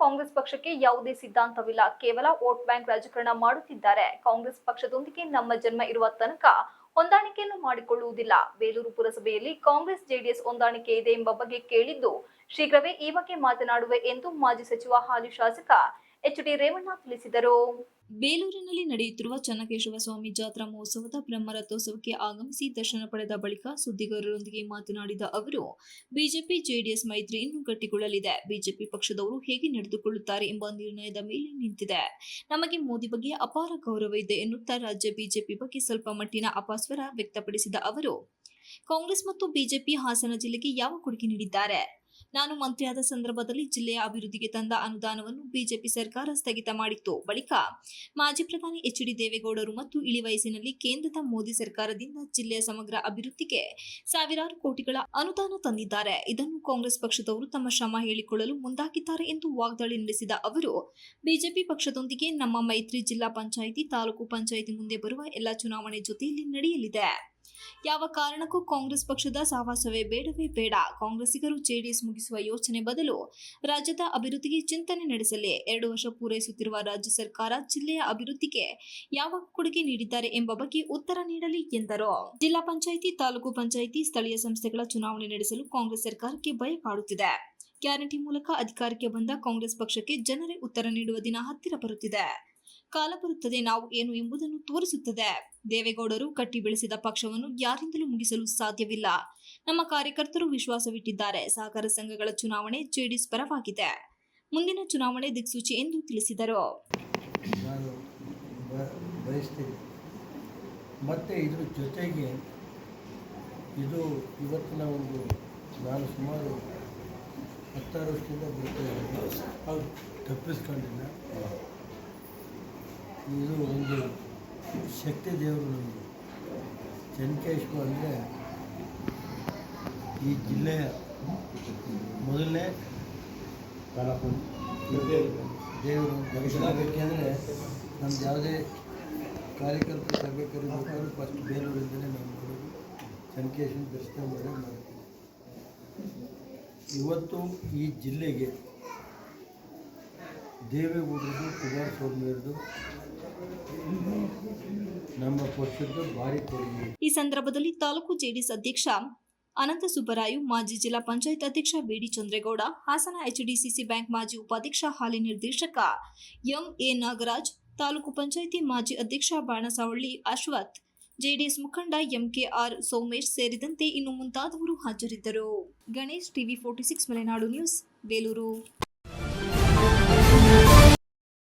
ಕಾಂಗ್ರೆಸ್ ಪಕ್ಷಕ್ಕೆ ಯಾವುದೇ ಸಿದ್ಧಾಂತವಿಲ್ಲ. ಕೇವಲ ವೋಟ್ ಬ್ಯಾಂಕ್ ರಾಜಕಾರಣ ಮಾಡುತ್ತಿದ್ದಾರೆ. ಕಾಂಗ್ರೆಸ್ ಪಕ್ಷದೊಂದಿಗೆ ನಮ್ಮ ಜನ್ಮ ಇರುವ ತನಕ ಹೊಂದಾಣಿಕೆಯನ್ನು ಮಾಡಿಕೊಳ್ಳುವುದಿಲ್ಲ. ಬೇಲೂರು ಪುರಸಭೆಯಲ್ಲಿ ಕಾಂಗ್ರೆಸ್ ಜೆಡಿಎಸ್ ಹೊಂದಾಣಿಕೆ ಇದೆ ಎಂಬ ಬಗ್ಗೆ ಕೇಳಿದ್ದು ಶೀಘ್ರವೇ ಈ ಬಗ್ಗೆ ಮಾತನಾಡುವೆ ಎಂದು ಮಾಜಿ ಸಚಿವ ಹಾಲಿ ಶಾಸಕ ಎಚ್ ಡಿ ರೇವಣ್ಣ ತಿಳಿಸಿದರು. ಬೇಲೂರಿನಲ್ಲಿ ನಡೆಯುತ್ತಿರುವ ಚನ್ನಕೇಶವ ಸ್ವಾಮಿ ಜಾತ್ರಾ ಮಹೋತ್ಸವದ ಬ್ರಹ್ಮರಥೋತ್ಸವಕ್ಕೆ ಆಗಮಿಸಿ ದರ್ಶನ ಪಡೆದ ಬಳಿಕ ಸುದ್ದಿಗಾರರೊಂದಿಗೆ ಮಾತನಾಡಿದ ಅವರು, ಬಿಜೆಪಿ ಜೆಡಿಎಸ್ ಮೈತ್ರಿ ಇನ್ನೂ ಗಟ್ಟಿಗೊಳ್ಳಲಿದೆ. ಬಿಜೆಪಿ ಪಕ್ಷದವರು ಹೇಗೆ ನಡೆದುಕೊಳ್ಳುತ್ತಾರೆ ಎಂಬ ನಿರ್ಣಯದ ಮೇಲೆ ನಿಂತಿದೆ. ನಮಗೆ ಮೋದಿ ಬಗ್ಗೆ ಅಪಾರ ಗೌರವ ಇದೆ ಎನ್ನುತ್ತಾ ರಾಜ್ಯ ಬಿಜೆಪಿ ಬಗ್ಗೆ ಸ್ವಲ್ಪ ಮಟ್ಟಿನ ಅಪಸ್ವರ ವ್ಯಕ್ತಪಡಿಸಿದ ಅವರು, ಕಾಂಗ್ರೆಸ್ ಮತ್ತು ಬಿಜೆಪಿ ಹಾಸನ ಜಿಲ್ಲೆಗೆ ಯಾವ ಕೊಡುಗೆ ನೀಡಿದ್ದಾರೆ? ನಾನು ಮಂತ್ರಿಯಾದ ಸಂದರ್ಭದಲ್ಲಿ ಜಿಲ್ಲೆಯ ಅಭಿವೃದ್ಧಿಗೆ ತಂದ ಅನುದಾನವನ್ನು ಬಿಜೆಪಿ ಸರ್ಕಾರ ಸ್ಥಗಿತ ಮಾಡಿತ್ತು. ಬಳಿಕ ಮಾಜಿ ಪ್ರಧಾನಿ ಎಚ್ ಡಿ ದೇವೇಗೌಡರು ಮತ್ತು ಇಳಿ ವಯಸ್ಸಿನಲ್ಲಿ ಕೇಂದ್ರದ ಮೋದಿ ಸರ್ಕಾರದಿಂದ ಜಿಲ್ಲೆಯ ಸಮಗ್ರ ಅಭಿವೃದ್ಧಿಗೆ ಸಾವಿರಾರು ಕೋಟಿಗಳ ಅನುದಾನ ತಂದಿದ್ದಾರೆ. ಇದನ್ನು ಕಾಂಗ್ರೆಸ್ ಪಕ್ಷದವರು ತಮ್ಮ ಶ್ರಮ ಹೇಳಿಕೊಳ್ಳಲು ಮುಂದಾಗಿದ್ದಾರೆ ಎಂದು ವಾಗ್ದಾಳಿ ನಡೆಸಿದ ಅವರು, ಬಿಜೆಪಿ ಪಕ್ಷದೊಂದಿಗೆ ನಮ್ಮ ಮೈತ್ರಿ ಜಿಲ್ಲಾ ಪಂಚಾಯಿತಿ ತಾಲೂಕು ಪಂಚಾಯಿತಿ ಮುಂದೆ ಬರುವ ಎಲ್ಲ ಚುನಾವಣೆ ಜೊತೆಯಲ್ಲಿ ನಡೆಯಲಿದೆ. ಯಾವ ಕಾರಣಕ್ಕೂ ಕಾಂಗ್ರೆಸ್ ಪಕ್ಷದ ಸಹವಾಸವೇ ಬೇಡವೇ ಬೇಡ. ಕಾಂಗ್ರೆಸ್ಸಿಗರು ಜೆಡಿಎಸ್ ಮುಗಿಸುವ ಯೋಚನೆ ಬದಲು ರಾಜ್ಯದ ಅಭಿವೃದ್ಧಿಗೆ ಚಿಂತನೆ ನಡೆಸಲಿ. ಎರಡು ವರ್ಷ ಪೂರೈಸುತ್ತಿರುವ ರಾಜ್ಯ ಸರ್ಕಾರ ಜಿಲ್ಲೆಯ ಅಭಿವೃದ್ಧಿಗೆ ಯಾವ ಕೊಡುಗೆ ನೀಡಿದ್ದಾರೆ ಎಂಬ ಬಗ್ಗೆ ಉತ್ತರ ನೀಡಲಿ ಎಂದರು. ಜಿಲ್ಲಾ ಪಂಚಾಯಿತಿ, ತಾಲೂಕು ಪಂಚಾಯಿತಿ, ಸ್ಥಳೀಯ ಸಂಸ್ಥೆಗಳ ಚುನಾವಣೆ ನಡೆಸಲು ಕಾಂಗ್ರೆಸ್ ಸರ್ಕಾರಕ್ಕೆ ಭಯ ಕಾಡುತ್ತಿದೆ. ಗ್ಯಾರಂಟಿ ಮೂಲಕ ಅಧಿಕಾರಕ್ಕೆ ಬಂದ ಕಾಂಗ್ರೆಸ್ ಪಕ್ಷಕ್ಕೆ ಜನರೇ ಉತ್ತರ ನೀಡುವ ದಿನ ಹತ್ತಿರ ಬರುತ್ತಿದೆ. ಕಾಲ ಬರುತ್ತದೆ, ನಾವು ಏನು ಎಂಬುದನ್ನು ತೋರಿಸುತ್ತದೆ. ದೇವೇಗೌಡರು ಕಟ್ಟಿ ಬೆಳೆಸಿದ ಪಕ್ಷವನ್ನು ಯಾರಿಂದಲೂ ಮುಗಿಸಲು ಸಾಧ್ಯವಿಲ್ಲ. ನಮ್ಮ ಕಾರ್ಯಕರ್ತರು ವಿಶ್ವಾಸವಿಟ್ಟಿದ್ದಾರೆ. ಸಹಕಾರ ಸಂಘಗಳ ಚುನಾವಣೆ ಜೆಡಿಎಸ್ ಪರವಾಗಿದೆ. ಮುಂದಿನ ಚುನಾವಣೆ ದಿಕ್ಸೂಚಿ ಎಂದು ತಿಳಿಸಿದರು. ಮತ್ತೆ ಇದ್ರ ಜೊತೆಗೆ ಇದು ಇವತ್ತಿನ ಒಂದು ನಾನು ಸುಮಾರು ಹತ್ತಾರು ವರ್ಷದಿಂದ ಬರ್ತಾ ಇದ್ದೀನಿ. ಅದು ತಪ್ಪಿಸ್ಕೊಂಡಿಲ್ಲ ಇದು ಒಂದು ಶಕ್ತಿ ದೇವರು ನಮಗೆ ಚೆನ್ನಕೇಶ್ವ ಅಂದರೆ ಈ ಜಿಲ್ಲೆಯ ಮೊದಲನೇ ದೇವರು. ಅಂದರೆ ನಮ್ದು ಯಾವುದೇ ಕಾರ್ಯಕರ್ತರ ಸಭೆ ಫಸ್ಟ್ ಬೇಲೂರಿಂದಲೇ ನಾವು ಮಾಡೋದು ಚೆನ್ನಕೇಶ್ವರ ದರ್ಶನ ಮಾಡಿ ಮಾಡ್ತೀವಿ ಇವತ್ತು ಈ ಜಿಲ್ಲೆಗೆ ದೇವೇಗೌಡರದು ಕುಮಾರಸ್ವಾಮಿಯವ್ರದ್ದು ಈ ಸಂದರ್ಭದಲ್ಲಿ ತಾಲೂಕು ಜೆಡಿಎಸ್ ಅಧ್ಯಕ್ಷ ಅನಂತ ಸುಬ್ಬರಾಯು, ಮಾಜಿ ಜಿಲ್ಲಾ ಪಂಚಾಯತ್ ಅಧ್ಯಕ್ಷ ಬಿಡಿ ಚಂದ್ರೇಗೌಡ, ಹಾಸನ ಎಚ್ಡಿಸಿಸಿ ಬ್ಯಾಂಕ್ ಮಾಜಿ ಉಪಾಧ್ಯಕ್ಷ, ಹಾಲಿ ನಿರ್ದೇಶಕ ಎಂ ಎ ನಾಗರಾಜ್, ತಾಲೂಕು ಪಂಚಾಯಿತಿ ಮಾಜಿ ಅಧ್ಯಕ್ಷ ಬಾಣಸಾವಳ್ಳಿ ಅಶ್ವಥ್, ಜೆಡಿಎಸ್ ಮುಖಂಡ ಎಂಕೆಆರ್ ಸೋಮೇಶ್ ಸೇರಿದಂತೆ ಇನ್ನು ಮುಂತಾದವರು ಹಾಜರಿದ್ದರು. Ganesh TV forty six Malenadu news, Belur.